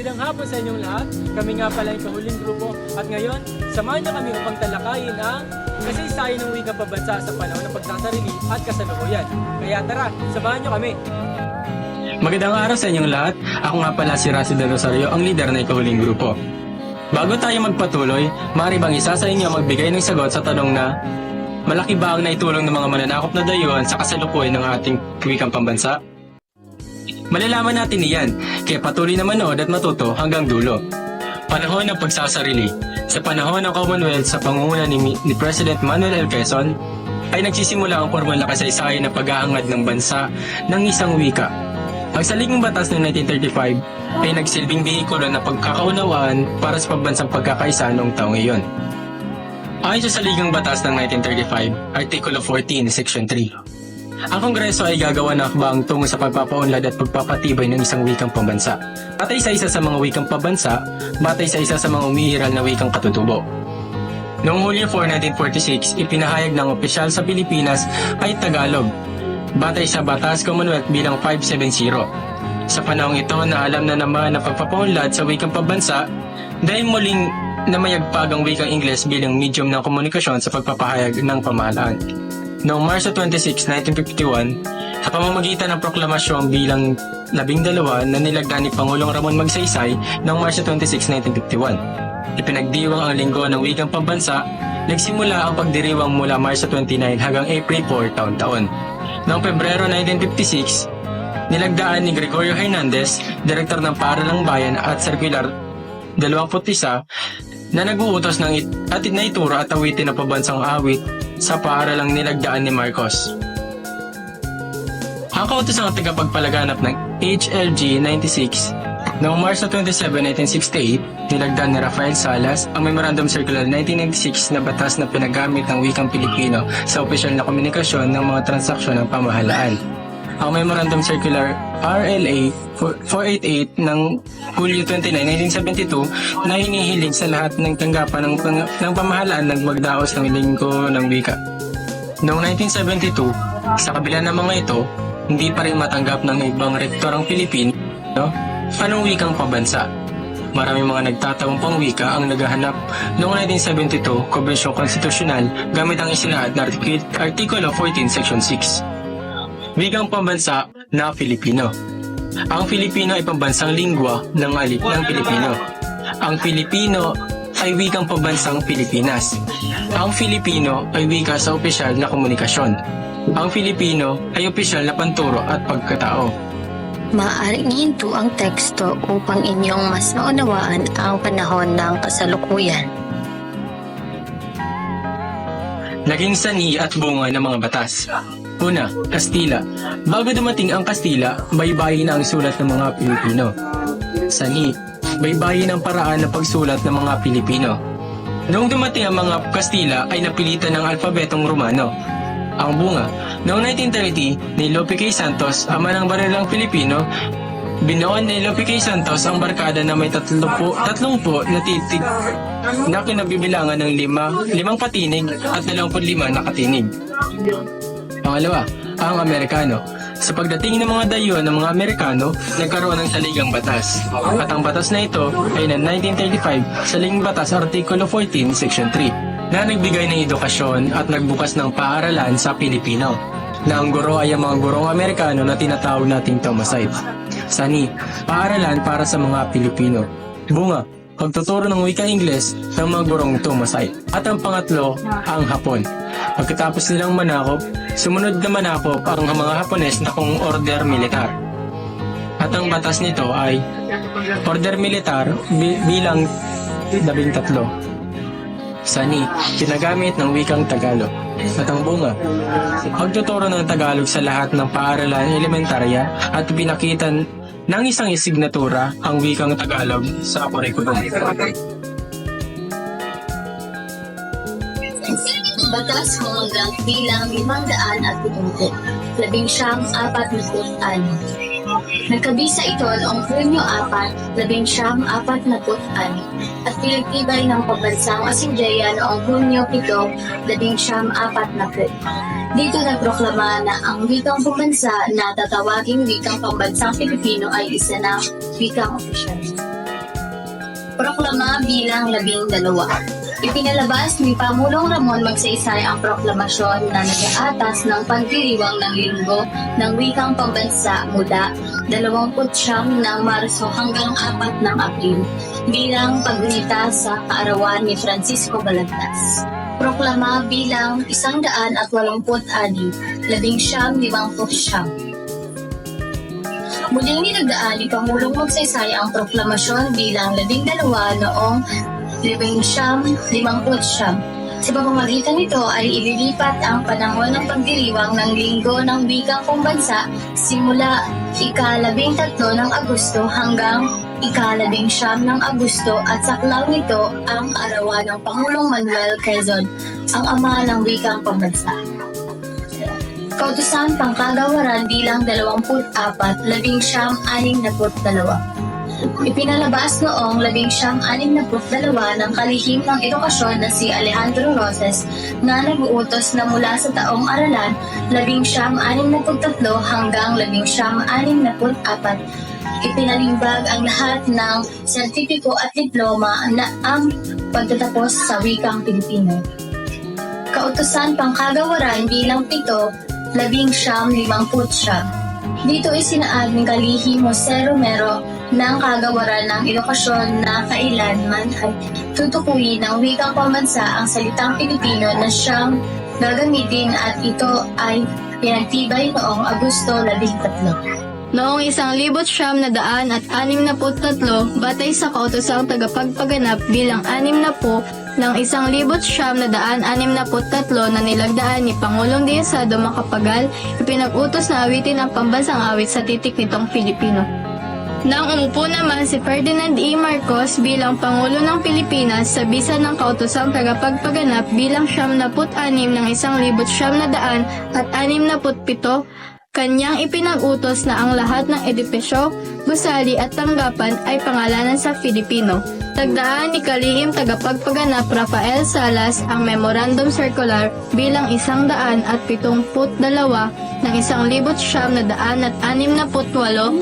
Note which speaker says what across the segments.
Speaker 1: Magandang hapon sa inyong lahat. Kami nga pala yung kahuling grupo at ngayon, samahan niyo kami upang talakayin ang kasaysayan ng wika pabansa sa panahon ng pagsasarili at kasalukuyan. Kaya tara, samahan niyo kami. Magandang araw sa inyong lahat. Ako nga pala si Rasid Del Rosario, ang leader ng ikahuling grupo. Bago tayo magpatuloy, maaari bang isa sa inyo magbigay ng sagot sa tanong na Malaki ba ang naitulong ng mga mananakop na dayuhan sa kasalukuyan ng ating wikang pambansa? Malalaman natin iyan, kaya patuloy na manood at matuto hanggang dulo. Panahon ng pagsasarili. Sa panahon ng Commonwealth sa pangunguna ni, ni President Manuel L. Quezon, ay nagsisimula ang formal na kasaysayan ng pag-aangad ng bansa ng isang wika. Ang saligang batas ng 1935 ay nagsilbing behikulo na pagkakaunawaan para sa pambansang pagkakaisa noong taong iyon. Ayon sa Saligang Batas ng 1935, Artikulo 14, Section 3. Ang Kongreso ay gagawa ng akbang tungo sa pagpapaunlad at pagpapatibay ng isang wikang pambansa. Batay sa isa sa mga wikang pambansa, batay sa isa sa mga umiiral na wikang katutubo. Noong Hulyo 4, 1946, ipinahayag ng opisyal sa Pilipinas ay Tagalog. Batay sa Batas Commonwealth bilang 570. Sa panahong ito na alam na naman na pagpapaunlad sa wikang pambansa dahil muling na mayagpag ang wikang Ingles bilang medium ng komunikasyon sa pagpapahayag ng pamahalaan. Noong Marso 26, 1951, sa pamamagitan ng proklamasyon bilang labing dalawa na nilagda ni Pangulong Ramon Magsaysay noong Marso 26, 1951. Ipinagdiwang ang linggo ng wikang pambansa, nagsimula ang pagdiriwang mula Marso 29 hanggang April 4 taon-taon. Noong Pebrero 1956, nilagdaan ni Gregorio Hernandez, direktor ng Paaralang Bayan at Circular 21 na nag-uutos ng it- at naituro at awitin na pabansang awit sa paaralang nilagdaan ni Marcos. Ang kautos ang tagapagpalaganap ng HLG 96 Noong Marso 27, 1968, nilagdaan ni Rafael Salas ang Memorandum Circular 1996 na batas na pinagamit ng wikang Pilipino sa opisyal na komunikasyon ng mga transaksyon ng pamahalaan. Ang Memorandum Circular RLA 488 ng Hulyo 29, 1972 na hinihilig sa lahat ng tanggapan ng, pang- ng pamahalaan na magdaos ng linggo ng wika. Noong 1972, sa kabila ng mga ito, hindi pa rin matanggap ng ibang rektor ang Pilipino, no? anong wikang pabansa? Maraming mga nagtataong wika ang naghahanap noong 1972 Konbensyon Konstitusyonal gamit ang isinaad na Artik- Artikulo 14 Section 6. Wikang pambansa na Filipino. Ang Filipino ay pambansang lingwa ng alip ng Pilipino. Ang Filipino ay wikang pambansang Pilipinas. Ang Filipino ay wika sa opisyal na komunikasyon. Ang Filipino ay opisyal na panturo at pagkatao.
Speaker 2: Maaaring hinto ang teksto upang inyong mas maunawaan ang panahon ng kasalukuyan.
Speaker 1: Naging sani at bunga ng mga batas. Una, Kastila. Bago dumating ang Kastila, baybayin ang sulat ng mga Pilipino. Sani, baybayin ang paraan ng pagsulat ng mga Pilipino. Noong dumating ang mga Kastila ay napilitan ng alpabetong Romano. Ang bunga, noong 1930, ni Lope K. Santos, ama ng barilang Pilipino, Binoon ni Lope K. Santos ang barkada na may tatlumpu, tatlumpu na titig na kinabibilangan ng lima, limang patinig at dalawamput lima na katinig. Pangalawa, ang Amerikano. Sa pagdating ng mga dayuhan ng mga Amerikano, nagkaroon ng saligang batas. At ang batas na ito ay ng 1935 Saligang Batas Artikulo 14, Section 3, na nagbigay ng edukasyon at nagbukas ng paaralan sa Pilipino na ang guro ay ang mga gurong Amerikano na tinatawag nating Tomasite. Sani, paaralan para sa mga Pilipino. Bunga, pagtuturo ng wika Ingles ng mga gurong Tomasite. At ang pangatlo, ang Hapon. Pagkatapos nilang manakop, sumunod na manakop ang mga Hapones na kung order militar. At ang batas nito ay order militar bi- bilang labing tatlo. Sani, ginagamit ng wikang Tagalog. At ang bunga, pagtuturo ng Tagalog sa lahat ng paaralan elementarya at pinakitan ng isang isignatura ang wikang Tagalog sa kurikulum.
Speaker 2: Batas hanggang bilang 500 at 70, labing siyang apat na. Nagkabisa ito noong Hunyo 4, labing siyam apat na putan, at pinagtibay ng pambansang Asinjaya noong Hunyo 7, labing siyam apat na put. Dito nagproklama na ang wikang pambansa na tatawaging wikang pambansang Pilipino ay isa na wikang opisyal. Proklama bilang labing dalawa. Ipinalabas ni Pangulong Ramon Magsaysay ang proklamasyon na nag-aatas ng pagdiriwang ng linggo ng wikang pambansa mula 29 ng Marso hanggang 4 ng Abril bilang paggunita sa kaarawan ni Francisco Balagtas. Proklama bilang 186, labing siyam, limang siyam. Muling ninagdaan ni Pangulong Magsaysay ang proklamasyon bilang labing dalawa noong labing siyam, limangput siyam. Sa pamamagitan nito ay ililipat ang panahon ng pagdiriwang ng linggo ng wikang pambansa simula ikalabing tatlo ng Agosto hanggang ikalabing siyam ng Agosto at saklaw nito ang arawan ng Pangulong Manuel Quezon, ang ama ng wikang pambansa. Kautusan Pangkagawaran bilang 24, labing siyam, anim na dalawa. Ipinalabas noong labing siyam, anim na dalawa ng kalihim ng edukasyon na si Alejandro Roses na nag-uutos na mula sa taong aralan labing siyam, anim na tatlo hanggang labing siyam, anim na apat. Ipinalimbag ang lahat ng sertipiko at diploma na ang pagtatapos sa wikang Pilipino. Kautusan Pangkagawaran bilang pito, labing siyam, limangput siyam. Dito isinaad ni Kalihim Jose Romero ng kagawaran ng edukasyon na kailanman ay tutukuyin ng wikang pambansa ang salitang Pilipino na siyang gagamitin at ito ay pinagtibay noong Agosto 13.
Speaker 3: Noong isang libot siyam na daan at anim na tatlo, batay sa kautosang tagapagpaganap bilang anim na po ng isang libot siyam na daan anim na tatlo na nilagdaan ni Pangulong Diosado Macapagal, ipinag-utos na awitin ang pambansang awit sa titik nitong Pilipino. Nang umupo naman si Ferdinand E. Marcos bilang Pangulo ng Pilipinas sa bisa ng kautosang tagapagpaganap bilang siyam na anim ng isang libot siyam na daan at anim na pito, Kanyang ipinag-utos na ang lahat ng edipesyo, gusali at tanggapan ay pangalanan sa Filipino. Tagdaan ni Kalihim tagapagpaganap Rafael Salas ang Memorandum Circular bilang isang daan at pitong put dalawa ng isang libot siyam na daan at anim na put walo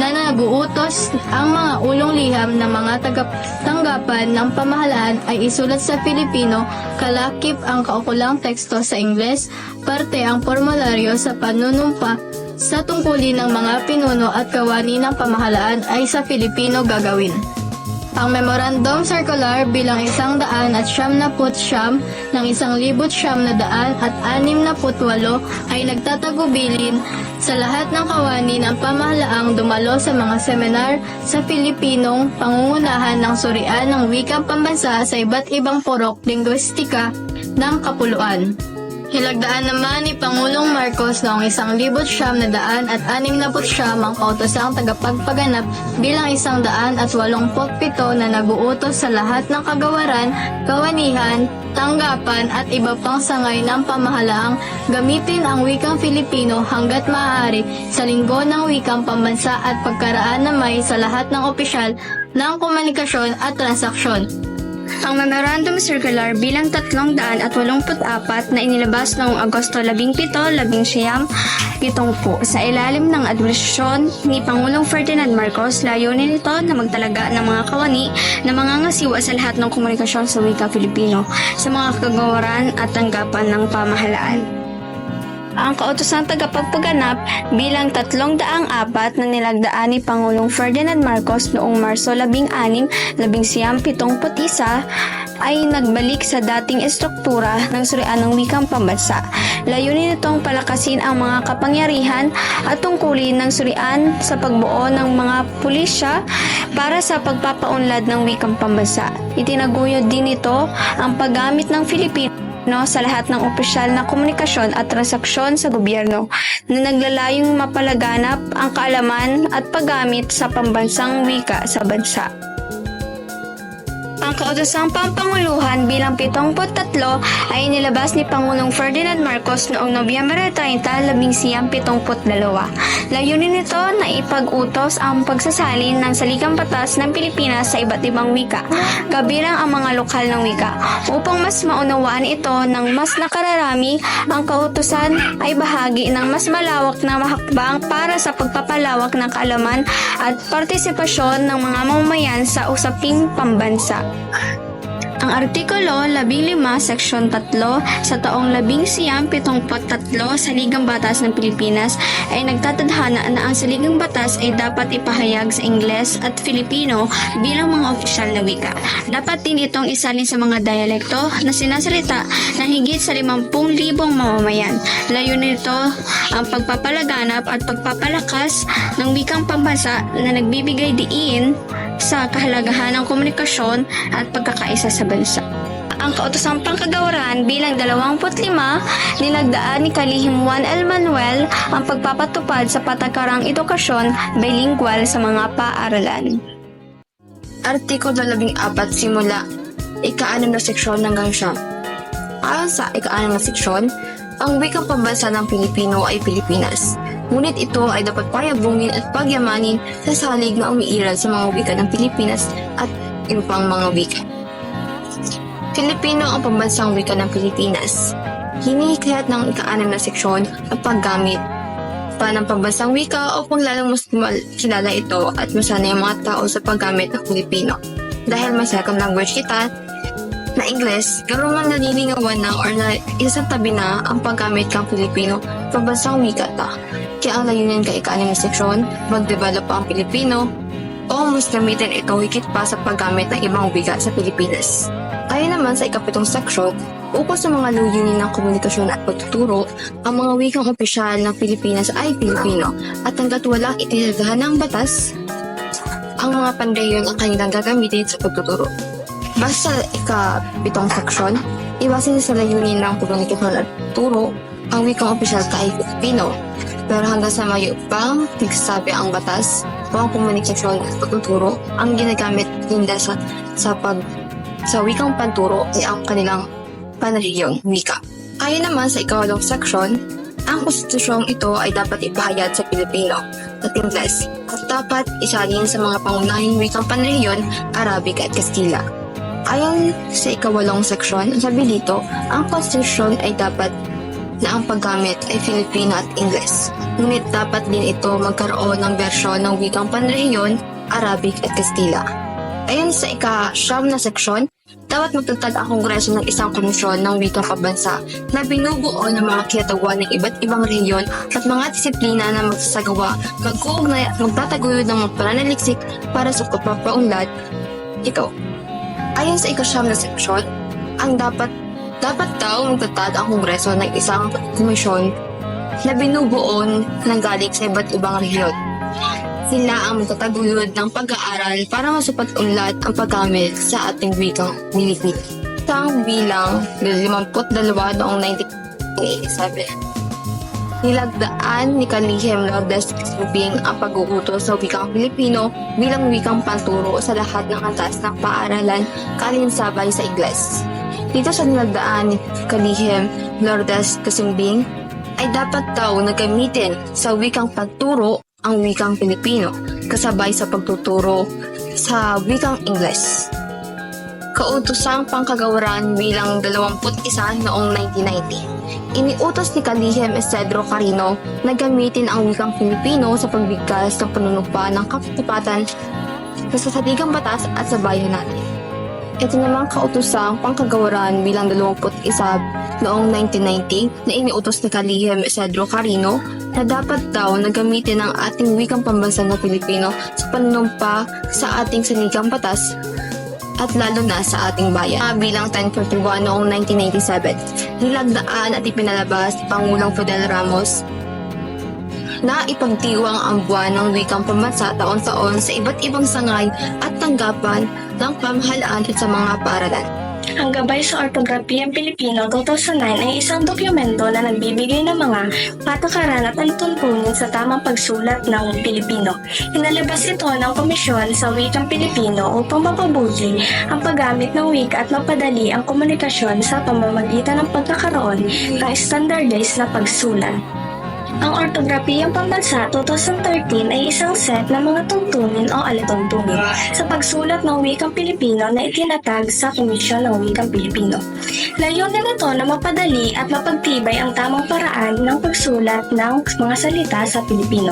Speaker 3: na naguutos ang mga ulong liham ng mga tagaptanggapan ng pamahalaan ay isulat sa Filipino, kalakip ang kaukulang teksto sa Ingles, parte ang formularyo sa panunumpa sa tungkulin ng mga pinuno at kawani ng pamahalaan ay sa Filipino gagawin. Ang Memorandum Circular bilang isang daan at siyam na put siyam ng isang libot siyam na daan at anim na put walo ay nagtatagubilin sa lahat ng kawani ng pamahalaang dumalo sa mga seminar sa Pilipinong pangungunahan ng surian ng wikang pambansa sa iba't ibang porok lingwistika ng kapuluan. Hilagdaan naman ni Pangulong Marcos noong isang libot siyam na daan at anim na siyam ang kautosang tagapagpaganap bilang isang daan at walumput pito na naguutos sa lahat ng kagawaran, kawanihan, tanggapan at iba pang sangay ng pamahalaang gamitin ang wikang Filipino hanggat maaari sa linggo ng wikang pambansa at pagkaraan na may sa lahat ng opisyal ng komunikasyon at transaksyon.
Speaker 4: Ang Memorandum Circular bilang 384 na inilabas noong Agosto 17, 19, po. Sa ilalim ng administrasyon ni Pangulong Ferdinand Marcos, layunin nito na magtalaga ng mga kawani na mga ngasiwa sa lahat ng komunikasyon sa wika Filipino sa mga kagawaran at tanggapan ng pamahalaan ang kautosang tagapagpaganap bilang tatlong daang apat na nilagdaan ni Pangulong Ferdinand Marcos noong Marso 16, 1771 ay nagbalik sa dating estruktura ng surian ng wikang pambansa. Layunin nitong palakasin ang mga kapangyarihan at tungkulin ng surian sa pagbuo ng mga pulisya para sa pagpapaunlad ng wikang pambansa. Itinaguyod din ito ang paggamit ng Filipino no, sa lahat ng opisyal na komunikasyon at transaksyon sa gobyerno na naglalayong mapalaganap ang kaalaman at paggamit sa pambansang wika sa bansa. Ang Ang kautosang pampanguluhan bilang 73 ay inilabas ni Pangulong Ferdinand Marcos noong Nobyembre 30, 1972. Layunin nito na ipag-utos ang pagsasalin ng saligang batas ng Pilipinas sa iba't ibang wika, kabilang ang mga lokal ng wika. Upang mas maunawaan ito ng mas nakararami, ang kautusan ay bahagi ng mas malawak na mahakbang para sa pagpapalawak ng kaalaman at partisipasyon ng mga mamamayan sa usaping pambansa. Ang Artikulo 15, Seksyon 3 sa taong 1973 sa Ligang Batas ng Pilipinas ay nagtatadhana na ang saligang batas ay dapat ipahayag sa Ingles at Filipino bilang mga opisyal na wika. Dapat din itong isalin sa mga dialekto na sinasalita ng higit sa 50,000 mamamayan. Layunin nito ang pagpapalaganap at pagpapalakas ng wikang pambansa na nagbibigay diin sa kahalagahan ng komunikasyon at pagkakaisa sa bansa. Ang kautosang pangkagawaran bilang 25, nilagdaan ni Kalihim Juan L. Manuel ang pagpapatupad sa patakarang edukasyon bilingual sa mga paaralan.
Speaker 5: Artikulo 14 simula ika-6 na seksyon hanggang siyam. Ayon sa ika-6 na seksyon, ang wikang pambansa ng Pilipino ay Pilipinas. Ngunit ito ay dapat payabungin at pagyamanin sa salig na umiiral sa mga wika ng Pilipinas at iba mga wika. Filipino ang pambansang wika ng Pilipinas. Hinihikayat ng ika-6 na seksyon ang paggamit pa ng pambansang wika upang lalong mas kilala ito at masanay ang mga tao sa paggamit ng Filipino. Dahil may second language kita na Ingles, ganoon man nalilinawan na or na isang tabi na ang paggamit ng Filipino pambansang wika ta. Kaya ang layunin kay ika na seksyon, mag-develop ang Pilipino o mas gamitin ito higit pa sa paggamit ng ibang wika sa Pilipinas. Ayon naman sa ikapitong seksyon, ukol sa mga layunin ng komunikasyon at pagtuturo, ang mga wikang opisyal ng Pilipinas ay Pilipino at hanggat walang itinadahan ng batas, ang mga pandayon ang kanilang gagamitin sa pagtuturo. Basta ikapitong seksyon, iwasin sa layunin ng komunikasyon at turo, ang wikang opisyal ka ay Pilipino. Pero hanggang sa mayo pang nagsasabi ang batas o ang komunikasyon at pagtuturo, ang ginagamit nila sa, sa pag sa wikang panturo ay ang kanilang panrehiyong wika. Ayon naman sa ikawalong seksyon, ang konstitusyong ito ay dapat ipahayag sa Pilipino at Ingles at dapat isalin sa mga pangunahing wikang panrehiyon, Arabic at Kastila. Ayon sa ikawalong seksyon, sabi dito, ang konstitusyon ay dapat na ang paggamit ay Filipino at Ingles. Ngunit dapat din ito magkaroon ng bersyon ng wikang panrehiyon, Arabic at Kastila. Ayon sa ika-siyam na seksyon, dapat magtatag ang Kongreso ng isang komisyon ng wikang pabansa na binubuo ng mga kinatagawa ng iba't ibang rehiyon at mga disiplina na magsasagawa, mag-uugnay at magtataguyod ng mga pananaliksik para sa pagpapaunlad. Ikaw. Ayon sa ika-siyam na seksyon, ang dapat dapat daw magtatag ang Kongreso ng isang komisyon na binubuo ng galing sa iba't ibang rehiyon. Sila ang magtataguyod ng pag-aaral para masupat-unlad ang paggamit sa ating wikang Pilipino. Isang bilang 52 noong 1987. Nilagdaan ni Kalihim Lourdes Subing ang pag-uutos sa wikang Pilipino bilang wikang panturo sa lahat ng antas ng paaralan kalinsabay sa Ingles. Dito sa nilagdaan ni Kalihim Lourdes Kasumbing ay dapat daw na gamitin sa wikang pagturo ang wikang Pilipino kasabay sa pagtuturo sa wikang Ingles. Kautosang pangkagawaran bilang 21 noong 1990. Iniutos ni Kalihim Isidro Carino na gamitin ang wikang Pilipino sa pagbigkas ng panunumpa ng kapatapatan sa sasaligang batas at sa bayan natin. Ito namang kautosang pangkagawaran bilang 21 noong 1990 na iniutos ni Kalihim Isidro Carino na dapat daw na gamitin ang ating wikang pambansa ng Pilipino sa panunumpa sa ating saligang batas at lalo na sa ating bayan. Ah, bilang 1041 noong 1997, nilagdaan at ipinalabas ni Pangulong Fidel Ramos na ipagdiwang ang buwan ng wikang pambansa taon-taon sa iba't ibang sangay at tanggapan ng pamahalaan at sa mga paaralan.
Speaker 6: Ang Gabay sa Ortografiyang Pilipino 2009 ay isang dokumento na nagbibigay ng mga patakaran at tuntunin sa tamang pagsulat ng Pilipino. Inalabas ito ng Komisyon sa Wikang Pilipino upang mapabuti ang paggamit ng wika at mapadali ang komunikasyon sa pamamagitan ng pagkakaroon ng standardized na pagsulat. Ang Ortografiyang Pambansa 2013 ay isang set ng mga tuntunin o alituntunin sa pagsulat ng wikang Pilipino na itinatag sa Komisyon ng Wikang Pilipino. Layunin nito na mapadali at mapagtibay ang tamang paraan ng pagsulat ng mga salita sa Pilipino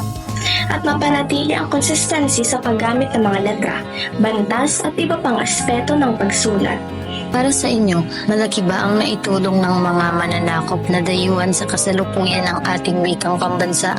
Speaker 6: at mapanatili ang consistency sa paggamit ng mga letra, bandas at iba pang aspeto ng pagsulat.
Speaker 7: Para sa inyo, malaki ba ang naitulong ng mga mananakop na dayuhan sa kasalukuyan ng ating wikang pambansa?